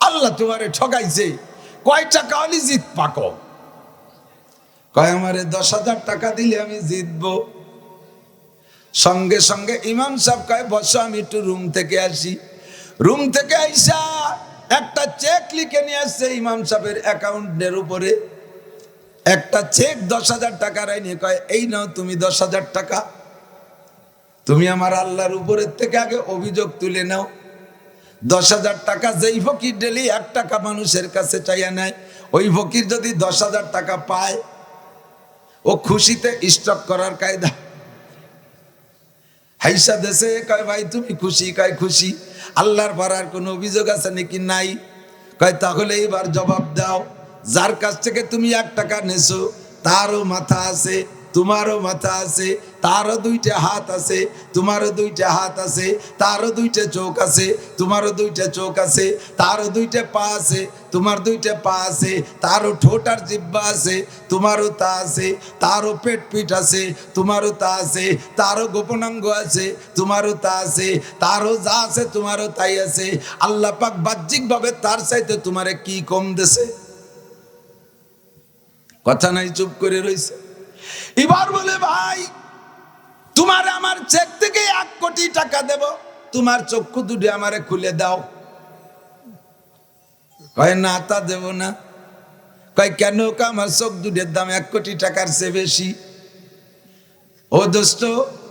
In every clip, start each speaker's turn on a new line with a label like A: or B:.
A: আল্লাহ তোমারে ঠকাইছে কয় টাকা জিত পাকো। কয়, আমারে দশ হাজার টাকা দিলে আমি জিতবো। সঙ্গে সঙ্গে ইমাম সাহেব কয়, বসো, আমি একটু রুম থেকে আসি। রুম থেকে আইসা একটা চেক লিখে নিয়ে আসছে ইমাম সাহেবের অ্যাকাউন্টের উপরে। একটা চেক দশ হাজার টাকা নিয়ে কয়, এই নাও, তুমি দশ হাজার টাকা। তুমি আমার আল্লাহর উপরের থেকে আগে অভিযোগ তুলে নাও। দশ হাজার টাকা যেই ফকির ডেলি এক টাকা মানুষের কাছে চাইয়া নেয়, ওই ফকির যদি দশ হাজার টাকা পায়, ও খুশিতে স্টক করার কায়দা। হাইসা দেশে কয়, ভাই, তুমি খুশি? কয়, খুশি। আল্লাহর পাড়ার কোনো অভিযোগ আছে নাকি? নাই। কয়, তাহলে এবার জবাব দাও। যার কাছ থেকে তুমি এক টাকা নেছো, তারও মাথা আছে, তোমারও মাথা আছে তারও দুইটা হাত আছে, তোমারও দুইটা হাত আছে, তারও দুইটা চোখ আছে, তোমারও দুইটা চোখ আছে, তারও দুইটা পা আছে, তোমার দুইটা পা আছে, তারও ঠোঁট আর জিব্বা আছে, তোমারও তা আছে, তারও পেট পিঠ আছে, তোমারও তা আছে, তারও গোপনাঙ্গ আছে, তোমারও তা আছে, তারও যা আছে তোমারও তাই আছে। আল্লাহ পাক বাহ্যিকভাবে তার চাইতে তোমারে কি কম দেছে? কথা নাই, চুপ করে রইছে। এবার বলে, ভাই তোমার আমার চেক থেকে এক কোটি টাকা দেব। তোমার চক্ষু দুটি আমারে খুলে দাও। কয়, না, তা দেব না। কয়, কেন? আমার চোখ দুটের দাম এক কোটি টাকার চেয়ে বেশি। ও দোস্ত,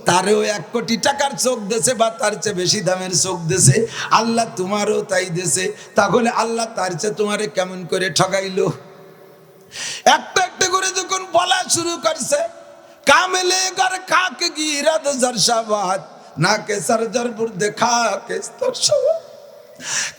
A: তারও এক কোটি টাকার চোখ দেছে বা তার চেয়ে বেশি দামের চোখ দেশে। আল্লাহ তোমারও তাই দেছে তাহলে আল্লাহ তার চেয়ে তোমারে কেমন করে ঠগাইলো? একটা একটা করে যখন বলা শুরু করছে কামেলে গর খাক গিরাদ জরশাবাদ না কে সরজর বুর্দে খাকে স্তরশাবাদ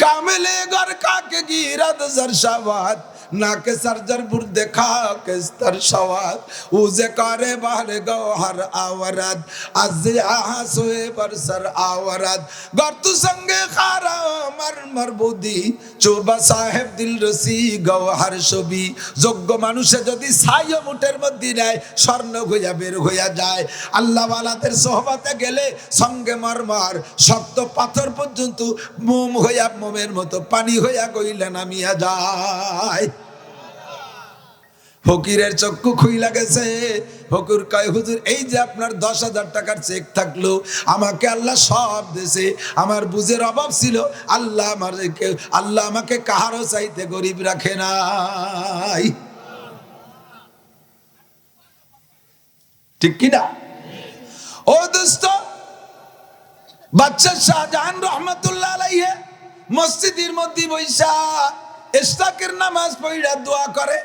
A: কামেলে গর খাক গিরাদ জরশাবাদ না কে সরজর বুর্দে খাকে স্তরশাবাদ উজে করে বাহরে গওহার আওরাদ আজ আহা সোয়ে বরসর আওরাদ গর্তু সঙ্গে খারা আমার মরবুদি, চোবা সাহেব দিল রসি গওহার ছবি। যোগ্য মানুষে যদি ছাইও মুটের মধ্যে নেয়, স্বর্ণ হইয়া বের হইয়া যায়। আল্লাহ ওয়ালাদের সোহবাতে গেলে সঙ্গে মরমর শক্ত পাথর পর্যন্ত মোম হইয়া মোমের মতো পানি হইয়া গইলে নামিয়া যায়। ফকিরের চক্ষু খুইলা গেছে। ফকির কয়, হুজুর, এই যে আপনার দশ হাজার টাকার চেক থাকল, আমাকে আল্লাহ সব দেশে আমার বুঝের অভাব ছিল, আল্লাহ আমার আল্লাহ আমাকে কাহারও চাইতে গরিব রাখে নাই। ঠিক কিনা ও দোস্ত বাচ্চা শাহজাহান রহমতুল্লাহ আলাইহে মসজিদের মধ্যে বৈশা ইস্তাকের নামাজ পড়া দোয়া করে।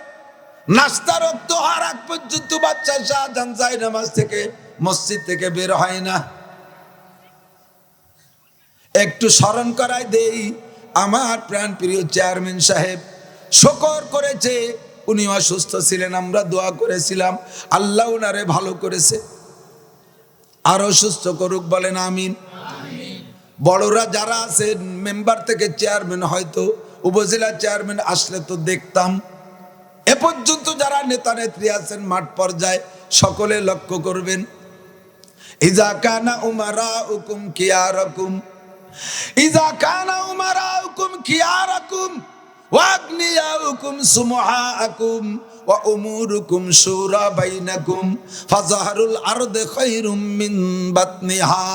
A: নাস্তার রক্ত হার আগ পর্যন্ত বাচ্চা শাহজাহান যায় নামাজ থেকে মসজিদ থেকে বের হয় না। একটু স্মরণ করাই দেই, আমার প্রাণ প্রিয় চেয়ারম্যান সাহেব, শকর করেছে, উনি অসুস্থ ছিলেন, আমরা দোয়া করেছিলাম, আল্লাহ উনারে ভালো করেছে। আরও সুস্থ করুক বলেন আমিন। বড়রা যারা আছেন, মেম্বার থেকে চেয়ারম্যান হয়তো, উপজেলা চেয়ারম্যান আসলে তো দেখতাম। এ পর্যন্ত যারা নেতা নেত্রী আছেন, মাঠ পর্যায়ে সকলে লক্ষ্য করবেন। ইজা কানা উমারা উকুম কিয়ারকুম ইজা কানা উমারা উকুম কিয়ারকুম ওয়াগনিয়াউকুম সুমহাআকুম। ওয়া উমুরুকুম শুরা বাইনাকুম। ফাজাহারুল আরদে খায়রুম মিন বাতনিহা।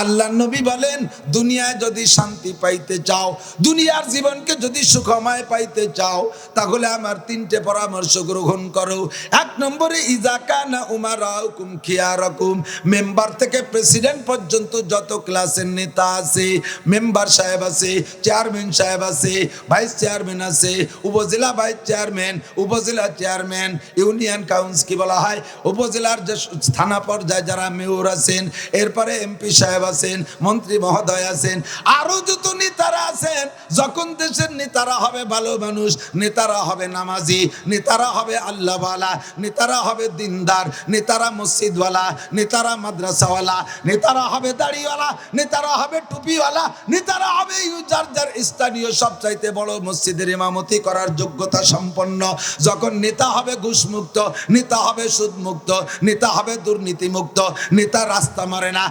A: আল্লাহ নবী বলেন, দুনিয়ায় যদি শান্তি পাইতে চাও, দুনিয়ার জীবনকে যদি সুখময় পাইতে চাও, তাহলে আমার তিনটে পরামর্শ গ্রহণ করো। এক নম্বরে ইজাকা না উমারা হুকুম খিয়া রকম মেম্বার থেকে প্রেসিডেন্ট পর্যন্ত যত ক্লাসের নেতা আছে, মেম্বার সাহেব আছে, চেয়ারম্যান সাহেব আছে, ভাইস চেয়ারম্যান আছে, উপজেলা ভাইস চেয়ারম্যান, উপজেলা চেয়ারম্যান, ইউনিয়ন কাউন্সিল বলা হয়, উপজেলার যে থানা পর্যায়ে যারা মেয়র আছেন, এরপরে এমপি সাহেব আছেন, মন্ত্রী মহোদয় আছেন, আরও যত নেতারা আছেন, যখন দেশের নেতারা হবে ভালো মানুষ, নেতারা হবে নামাজি, নেতারা হবে আল্লাহওয়ালা, নেতারা হবে দিনদার, নেতারা মসজিদওয়ালা, নেতারা মাদ্রাসাওয়ালা, নেতারা হবে দাড়িওয়ালা, নেতারা হবে টুপিওয়ালা, নেতারা হবে যার যার স্থানীয় সবচাইতে বড় মসজিদের ইমামতি করার যোগ্যতা সম্পন্ন। যখন নেতা হবে ঘুষমুক্ত, নেতা হবে সুদমুক্ত, নেতা হবে দুর্নীতিমুক্ত, নেতা রাস্তা মারে না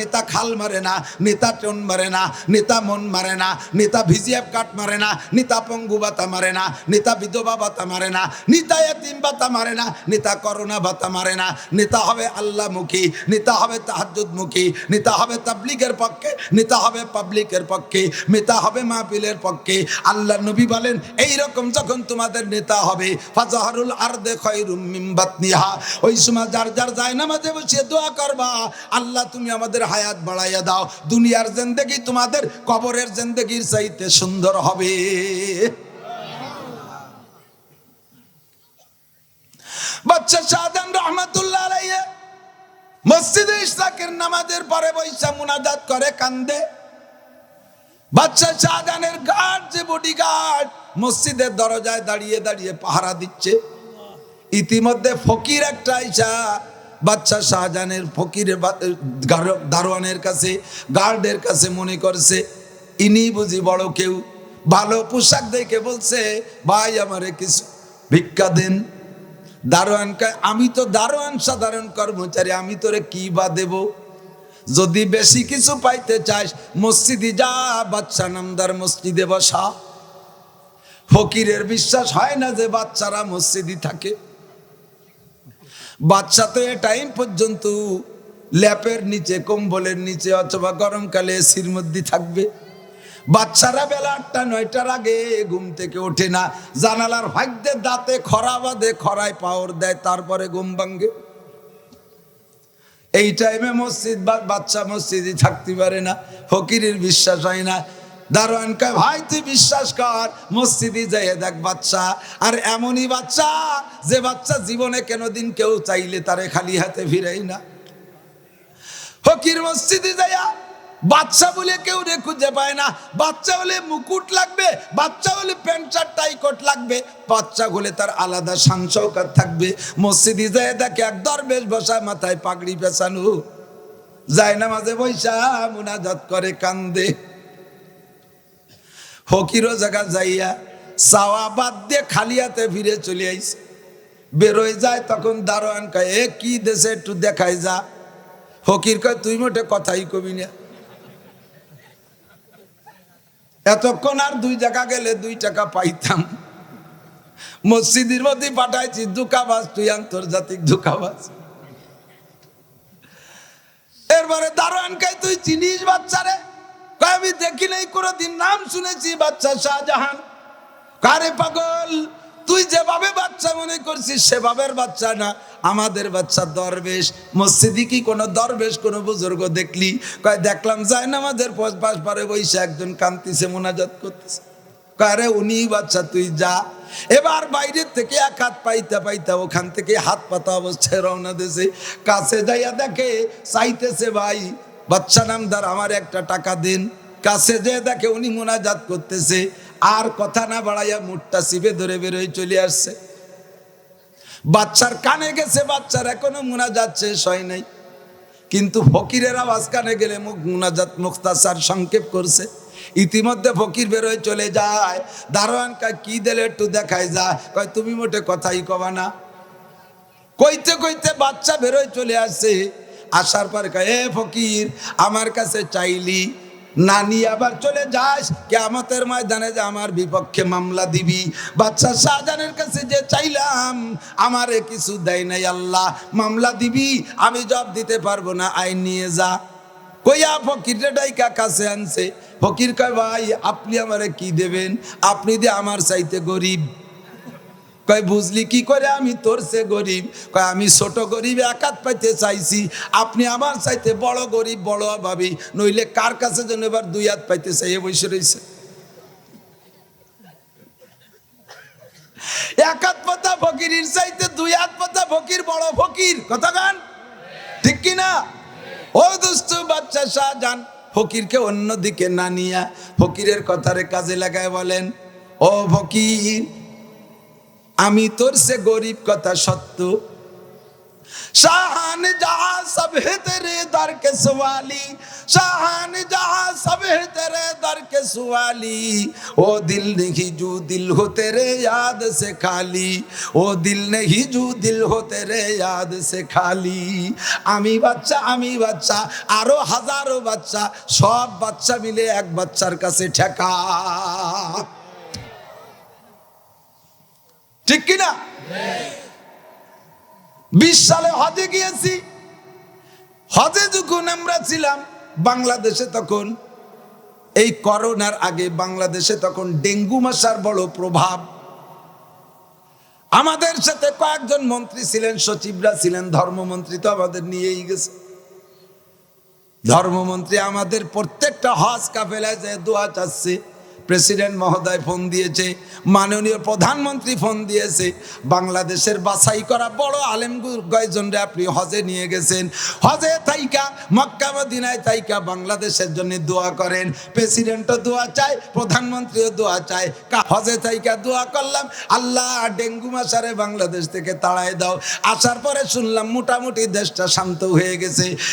A: নেতা নেতা খাল মারে না, নেতা টন মারে না, নেতা মন মারে না, নেতা ভিজিএফ কাট মারে না, নেতা পঙ্গু ভাতা মারে না, নেতা বিধবা ভাতা মারে না, নেতা এতিম ভাতা মারে না, নেতা করোনা ভাতা মারে না, নেতা হবে আল্লাহমুখী, নেতা হবে তাহাজুদমুখী নেতা হবে তাবলিগের পক্ষে, নেতা হবে পাবলিকের পক্ষে, নেতা হবে মাহফিলের পক্ষে। আল্লাহ নবী বলেন এই রকম যখন তোমাদের নেতা হবে, ফাজাহারুল আর বাতনিহা। ওই সময় যার যার যায় নামাজে বসে দোয়া করবা, আল্লাহ তুমি আমাদের হায়াত বাড়াইয়া দাও। দুনিয়ার জিন্দেগি তোমাদের কবরের জিন্দেগির চাইতে সুন্দর হবে। বাচ্চা শাহজাহান রহমাতুল্লাহ আলাইহি মসজিদে ইশরাকের নামাজের পরে বৈশা মুনাজাত করে, কান্দে। বাচ্চা শাহজাহানের গার্ড যে বডি গার্ড মসজিদের দরজায় দাঁড়িয়ে দাঁড়িয়ে পাহারা দিচ্ছে। ইতিমধ্যে ফকির একটা আইসা বাচ্চা শাহজাহানের ফকিরের দারোয়ানের কাছে, গার্ডের কাছে মনে করছে, ইনি বুঝি বড় কেউ? ভালো পোশাক দেখে বলছে, ভাই, আমারে কিছু ভিক্ষা দেন। দারোয়ান আমি তো দারোয়ান, সাধারণ কর্মচারী, আমি তোরে কি বা দেব? যদি বেশি কিছু পাইতে চাস, মসজিদে যা বাচ্চা নামদার মসজিদে বসা। ফকিরের বিশ্বাস হয় না যে বাচ্চারা মসজিদে থাকে। বাচ্চা তো এ টাইম পর্যন্ত ল্যাপের নিচে, কম্বলের নিচে অথবা গরমকালে এসির মধ্যে থাকবে। বাচ্চারা বেলা আটটা, নয়টার আগে ঘুম থেকে ওঠে না। জানালার ভাগ্যে দাঁতে খরা বাঁধে, খরায় পাওয়ার দেয়, তারপরে ঘুম ভাঙ্গে এই টাইমে মসজিদ বা বাচ্চা মসজিদে থাকতে পারে না, ফকিরের বিশ্বাস হয় না। দারোয়ান কয়, ভাই, তুই বিশ্বাস কর, মসজিদে যাইয়ে দেখ বাচ্চা। আর এমনই বাচ্চা যে বাচ্চা জীবনে কোনোদিন কেউ চাইলে তারে খালি হাতে ফিরাই না। ফকির মসজিদে যাইয়া বাচ্চা বলে কেউ রে খুঁজে পায় না। বাচ্চা হলে মুকুট লাগবে, বাচ্চা হলে প্যান্ট শার্ট, টাই কোট লাগবে। বাচ্চা হলে তার আলাদা সাংসৌকার থাকবে। মসজিদে যায় দেখে এক দরবেশ বসায় মাথায় পাগড়ি পেঁচানো। যায় না মাঝে বৈশা মুনাজাত করে কান্দে। ফকিরও জায়গা যাইয়া চাওয়া বাদ দিয়ে খালিয়াতে ফিরে চলে আইছে। বেরোয় যায় তখন দারোয়ান কয়, এ কি দেশে একটু দেখাই যা। ফকির কয়, তুই মোটে কথাই কবি না। এতক্ষণ আর দুই জায়গা গেলে দুই টাকা পাইতাম। মসজিদের মধ্যে পাঠাইছি দুকাবাজ তুই আন্তর্জাতিক দুকাবাজ এরপরে দারোয়ান কে তুই চিনিস বাচ্চারে কয় আমি দেখি কোনোদিন নাম শুনেছি বাচ্চা শাহজাহান। কারে পাগল, তুই যেভাবে বাচ্চা মনে করছিস সেভাবের বাচ্চা না, আমাদের বাচ্চা দরবেশ। মসজিদে কি কোনো দরবেশ, কোনো বুজুর্গ দেখলি? কয়, দেখলাম যায় না আমাদের পাশ পারে বইসে একজন কান্তিছে মোনাজাত করতেছে। কারে উনি বাচ্চা, তুই যা। এবার বাইরের থেকে এক হাত পাইতে পাইতে ওখান থেকে হাত পাতা অবস্থায় রওনা দিয়েছে। কাছে যাইয়া দেখে চাইতেছে ভাই বাচ্চা নামদার, আমার একটা টাকা দিন। কাছে যে দেখে উনি মোনাজাত করতেছে, আর কথা না বাড়াইয়া মুখটা সিবে ধরে বেরোয় চলে আসছে। বাচ্চার কানে গেছে, বাচ্চার এখনও মোনাজাত শেষ হয় নাই। কিন্তু ফকিরের আওয়াজ কানে গেলে মুখ মুনাজাত মুখতাসার সংক্ষেপ করছে। ইতিমধ্যে ফকির বেরোয় চলে যায়। দারোয়ান কয়, কি দিলে একটু দেখায় যা। কয়, তুমি মোটে কথাই কবা না। কইতে কইতে বাচ্চা বেরোয় চলে আসছে। আসার পর এ ফকির, আমার কাছে চাইলি নানি আবার চলে যাস। কেমতের ময়দানে যে আমার বিপক্ষে মামলা দিবি। বাচ্চা শাহজাহানের কাছে যে চাইলাম, আমারে কিছু দেয় নাই আল্লাহ, মামলা দিবি, আমি জব দিতে পারব না আইন নিয়ে যা। কইয়া ফকির ডাইকা কাছে আনছে। ফকির কয়, ভাই, আপনি আমারে কি দেবেন? আপনি দিয়ে আমার চাইতে গরিব। কয়, বুঝলি কি করে আমি তোর সে গরিব? কয়, আমি ছোট গরিব, একাত পাইতে চাইছি। আপনি আমার চাইতে বড় গরিব, বড় ভাবি নইলে কার কাছে যেন এবার দুই হাত পাইতে চাই? বসে রয়েছে এক হাত পাতা ফকিরের চাইতে দুই হাত পাতা ফকির, বড় ফকির। কথা গান ঠিক কি না? ও দুস্তু বাচ্চা শাহজান ফকিরকে অন্যদিকে না নিয়া ফকিরের কথারে কাজে লাগায় বলেন, ও ফকির আমি তোর সে গরিব কথা সত্য शाहान जहां सब है तेरे दर के सवाली शाहान जहां सब है तेरे दर के सवाली ओ दिल नहीं जू दिल हो तेरे याद से खाली ओ दिल नहीं जू दिल हो तेरे याद से খালি আমি বাচ্চা আমি বাচ্চা আরো হাজারো বাচ্চা সব বাচ্চা মিলে এক বাচ্চার কাছে ঠেকা ঠিক কিনা? বিশ সালে হজে গিয়েছি। হজে যখন আমরা ছিলাম, বাংলাদেশে তখন এই করোনার আগে বাংলাদেশে তখন ডেঙ্গু মশার বড় প্রভাব। আমাদের সাথে কয়েকজন মন্ত্রী ছিলেন, সচিবরা ছিলেন, ধর্মমন্ত্রী তো আমাদের নিয়েই গেছে। ধর্মমন্ত্রী আমাদের প্রত্যেকটা হজ কাফেলায় যে দোয়া চাচ্ছে প্রেসিডেন্ট মহোদয় ফোন দিয়েছে, মাননীয় প্রধানমন্ত্রী ফোন দিয়েছে, বাংলাদেশের বাছাই করা বড় আলেম কয়জনরে আপনি হজে নিয়ে গেছেন? হজে তাইকা, মক্কা, মদিনায় তাইকা, বাংলাদেশের জন্য দোয়া করেন। প্রেসিডেন্টও দোয়া চায়, প্রধানমন্ত্রীও দোয়া চায়। হজে তাইকা দোয়া করলাম, আল্লাহ ডেঙ্গু মশারে বাংলাদেশ থেকে তাড়ায় দাও। আসার পরে শুনলাম মোটামুটি দেশটা শান্ত হয়ে গেছে।